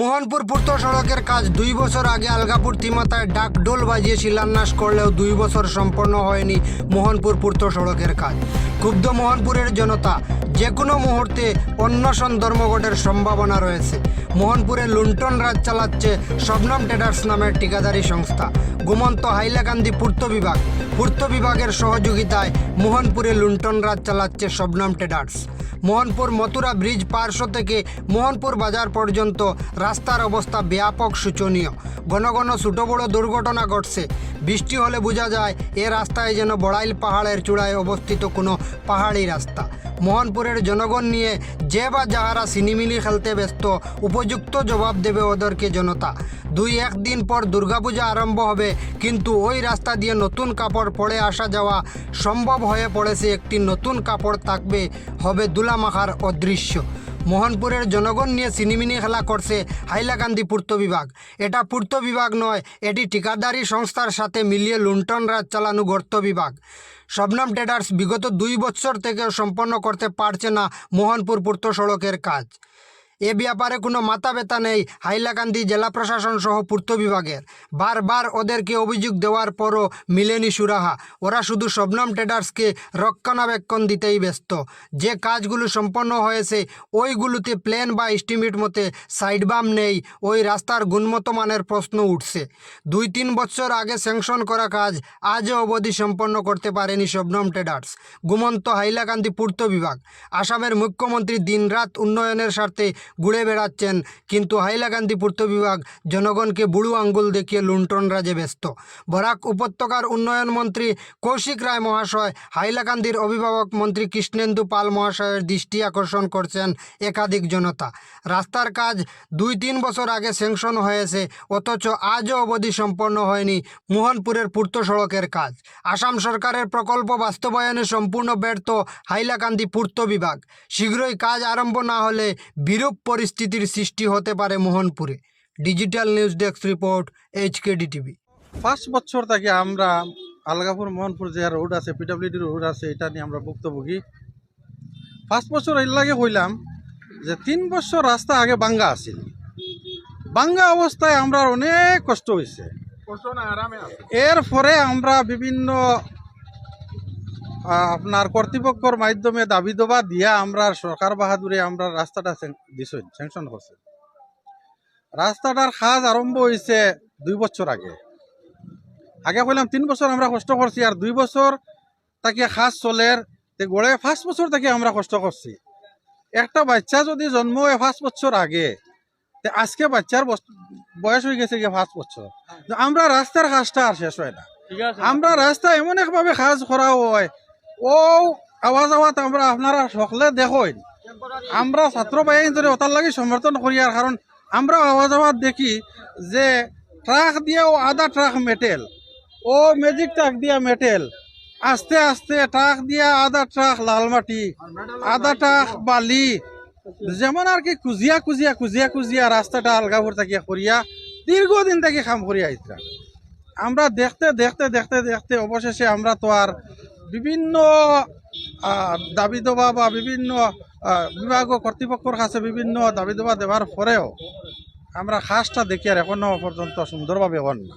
মোহনপুর পূর্ত সড়কের কাজ দুই বছর আগে আলগাপুর তিমাতায় ডাক ডোল বাজিয়ে শিলান্যাস করলেও দুই বছর সম্পন্ন হয়নি মোহনপুর পূর্ত সড়কের কাজ। ক্ষুব্ধ মোহনপুরের জনতা যে কোনো মুহূর্তে অন্বেষণ ধর্মঘটের সম্ভাবনা রয়েছে। মোহনপুরে লুণ্ঠন রাজ চালাচ্ছে শবনম ট্রেডার্স নামের ঠিকাদারি সংস্থা। গুমন্ত হাইলাকান্দি পূর্ত বিভাগ, পূর্ত বিভাগের সহযোগিতায় মোহনপুরে লুণ্ঠন রাজ চালাচ্ছে শবনম ট্রেডার্স। মোহনপুর মথুরা ব্রিজ পার্শ্ব থেকে মোহনপুর বাজার পর্যন্ত রাস্তার অবস্থা ব্যাপক শোচনীয়। ঘন ঘন ছোটো বড় দুর্ঘটনা ঘটছে। বৃষ্টি হলে বোঝা যায়, এ রাস্তায় যেন বড়াইল পাহাড়ের চূড়ায় অবস্থিত কোনো পাহাড়ি রাস্তা। মোহনপুরের জনগণ নিয়ে যে বা যাহারা সিনিমিনি খেলতে ব্যস্ত, উপযুক্ত জবাব দেবে ওদেরকে জনতা। দুই একদিন পর দুর্গাপূজা আরম্ভ হবে, কিন্তু ওই রাস্তা দিয়ে নতুন কাপড় পরে আসা যাওয়া সম্ভব হয়ে পড়েছে। একটি নতুন কাপড় থাকবে, হবে দুলামাখার অদৃশ্য। মোহনপুরের জনগণ নিয়ে সিনিমিনি খেলা করছে হাইলাকান্দি পূর্ত বিভাগ। এটা পূর্ত বিভাগ নয়, এটি ঠিকাদারি সংস্থার সাথে মিলিয়ে লুণ্ঠন রাজ চালানো গর্ত বিভাগ। শবনম ট্রেডার্স বিগত দুই বছর থেকে সম্পন্ন করতে পারছে না মোহনপুর পূর্ত সড়কের কাজ। এ ব্যাপারে কোনো মাথা ব্যথা নেই। হাইলাকান্দি জেলা প্রশাসন সহ পূর্ত বিভাগের। বারবার ওদেরকে অভিযোগ দেওয়ার পরও মিলেনি সুরাহা। ওরা শুধু শবনম ট্রেডার্সকে রক্ষণাবেক্ষণ দিতেই ব্যস্ত। যে কাজগুলো সম্পন্ন হয়েছে, ওইগুলোতে প্ল্যান বা এস্টিমেট মতে সাইড বাম নেই, ওই রাস্তার গুণমত মানের প্রশ্ন উঠছে। দুই তিন বছর আগে স্যাংশন করা কাজ আজও অবধি সম্পন্ন করতে পারেনি শবনম ট্রেডার্স। গুমন্ত হাইলাকান্দি পূর্ত বিভাগ। আসামের মুখ্যমন্ত্রী দিনরাত উন্নয়নের স্বার্থে ঘুরে বেড়াচ্ছেন। কিন্তু হাইলাকান্দি পূর্ত বিভাগ জনগণকে বুড়ো আঙ্গুল দেখিয়ে লুণ্ঠন রাজে ব্যস্ত। বরাক উপত্যকার উন্নয়ন মন্ত্রী কৌশিক রায় মহাশয় হাইলাকান্দির অভিভাবক মন্ত্রী কৃষ্ণেন্দু পাল মহাশয়ের দৃষ্টি আকর্ষণ করছেন একাধিক জনতা। রাস্তার কাজ দুই তিন বছর আগে স্যাংশন হয়েছে, অথচ আজও অবধি সম্পন্ন হয়নি মোহনপুরের পূর্ত সড়কের কাজ। আসাম সরকারের প্রকল্প বাস্তবায়নে সম্পূর্ণ ব্যর্থ হাইলাকান্দি পূর্ত বিভাগ। শীঘ্রই কাজ আরম্ভ না হলে বিরূপ পরিস্থিতির সৃষ্টি হতে পারে মোহনপুরে। Digital news desk report HKD TV. First বছর থেকে আমরা আলগাপুর মোহনপুর যে রোড আছে পিডাব্লিউডি রোড আছে এটা নিয়ে আমরা ভুক্তভোগী। ফার্স্ট বছর এর লাগে হইলাম যে তিন বছর রাস্তা আগে বাঙ্গা আছিল। বাঙ্গা অবস্থায় আমরা অনেক কষ্ট হয়েছে এর পরে আমরা বিভিন্ন আপনার কর্তৃপক্ষর মাধ্যমে দাবি দবা দিয়া আমরা সরকার বাহাদুরে আমরা রাস্তাটা দিছই স্যাংশন করছে। রাস্তাটার কাজ আরম্ভ হয়েছে দুই বছর আগে। আগে কইলাম তিন বছর আমরা কষ্ট করছি আর দুই বছর তাকে খাস চলের তে গড়ে পাঁচ বছর তাকে আমরা কষ্ট করছি। একটা বাচ্চা যদি জন্ম হয় পাঁচ বছর আগে তে আজকে বাচ্চার বয়স হয়ে গেছে গিয়ে পাঁচ বছর। আমরা রাস্তার কাজটা আর শেষ হয় না। আমরা রাস্তা এমন একভাবে কাজ করা হয় ও আওয়াজ আওয়াজ আমরা আপনারা সকলে দেখেন আমরা ছাত্র বাহিনী ধরে ওটার লাগে সমর্থন করি আর কারণ আমরা আওয়াজ আওয়াজ দেখি যে ট্রাক দিয়ে ও আধা ট্রাক মেটেল। ও ম্যাজিক ট্রাক দিয়া মেটেল। আস্তে আস্তে ট্রাক দিয়া আধা ট্রাক লাল মাটি, আধা ট্রাক বালি। যেমন আর কি কুজিয়া কুজিয়া কুজিয়া কুজিয়া রাস্তাটা আলগাপুর থেকে করিয়া দীর্ঘদিন থেকে কাম করিয়া আমরা দেখতে দেখতে দেখতে দেখতে অবশেষে আমরা তো আর বিভিন্ন দাবি দবা বা বিভিন্ন বিভাগ কর্তৃপক্ষর কাছে বিভিন্ন দাবি দবা দেওয়ার পরেও আমরা খাসটা দেখি আর এখনও পর্যন্ত সুন্দরভাবে হন না।